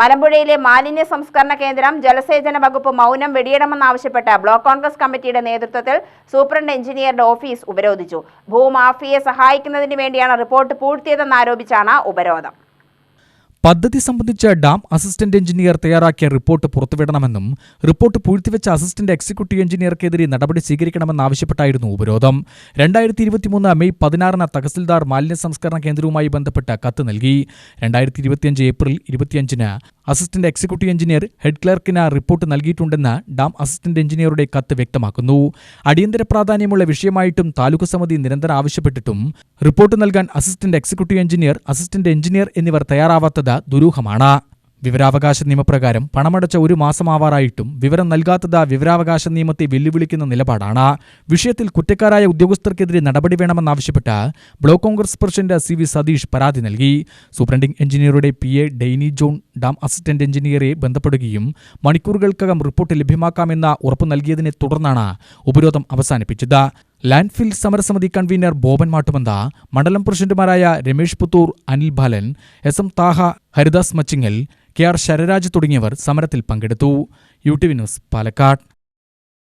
മലമ്പുഴയിലെ മാലിന്യ സംസ്കരണ കേന്ദ്രം ജലസേചന വകുപ്പ് മൗനം വെടിയണമെന്നാവശ്യപ്പെട്ട് ബ്ലോക്ക് കോൺഗ്രസ് കമ്മിറ്റിയുടെ നേതൃത്വത്തിൽ സൂപ്രണ്ട് എഞ്ചിനീയറുടെ ഓഫീസ് ഉപരോധിച്ചു. ഭൂമാഫിയെ സഹായിക്കുന്നതിന് വേണ്ടിയാണ് റിപ്പോർട്ട് പൂഴ്ത്തിയതെന്നാരോപിച്ചാണ് ഉപരോധം. പദ്ധതി സംബന്ധിച്ച് ഡാം അസിസ്റ്റന്റ് എഞ്ചിനീയർ തയ്യാറാക്കിയ റിപ്പോർട്ട് പുറത്തുവിടണമെന്നും റിപ്പോർട്ട് പൂഴ്ത്തിവെച്ച അസിസ്റ്റന്റ് എക്സിക്യൂട്ടീവ് എഞ്ചിനീയർക്കെതിരെ നടപടി സ്വീകരിക്കണമെന്നാവശ്യപ്പെട്ടായിരുന്നു ഉപരോധം. രണ്ടായിരത്തി ഇരുപത്തിമൂന്ന് മെയ് പതിനാറിന് തഹസിൽദാർ മാലിന്യ സംസ്കരണ കേന്ദ്രവുമായി ബന്ധപ്പെട്ട് കത്ത് നൽകി. രണ്ടായിരത്തി ഇരുപത്തിയഞ്ച് ഏപ്രിൽ ഇരുപത്തിയഞ്ചിന് അസിസ്റ്റന്റ് എക്സിക്യൂട്ടീവ് എഞ്ചിനീയർ ഹെഡ് ക്ലർക്കിന് റിപ്പോർട്ട് നൽകിയിട്ടുണ്ടെന്ന് ഡാം അസിസ്റ്റന്റ് എഞ്ചിനീയറുടെ കത്ത് വ്യക്തമാക്കുന്നു. അടിയന്തര പ്രാധാന്യമുള്ള വിഷയമായിട്ടും താലൂക്ക് സമിതി നിരന്തരം ആവശ്യപ്പെട്ടിട്ടും റിപ്പോർട്ട് നൽകാൻ assistant executive engineer assistant engineer എന്നിവർ തയ്യാറാവാത്തത് ദുരൂഹമാണ്. വിവരാവകാശ നിയമപ്രകാരം പണമടച്ച ഒരു മാസമാവാറായിട്ടും വിവരം നൽകാത്തത് വിവരാവകാശ നിയമത്തെ വെല്ലുവിളിക്കുന്ന നിലപാടാണ്. വിഷയത്തിൽ കുറ്റക്കാരായ ഉദ്യോഗസ്ഥർക്കെതിരെ നടപടി വേണമെന്നാവശ്യപ്പെട്ട് block Congress president C V Satheesh പരാതി നൽകി. സൂപ്രണ്ടിംഗ് എഞ്ചിനീയറുടെ P A Deny John dam assistant എഞ്ചിനീയറെ ബന്ധപ്പെടുകയും മണിക്കൂറുകൾക്കകം റിപ്പോർട്ട് ലഭ്യമാക്കാമെന്ന ഉറപ്പ് നൽകിയതിനെ തുടർന്നാണ് ഉപരോധം അവസാനിപ്പിച്ചത്. ലാൻഡ് ഫിൽ സമരസമിതി കൺവീനർ ബോബൻ മാട്ടുമന്ത മണ്ഡലം പ്രസിഡന്റുമാരായ Ramesh Puthur Anil Balan S M Thaha Haridas Machingal K R Shararaj തുടങ്ങിയവർ സമരത്തിൽ പങ്കെടുത്തു. U T V news Palakkad.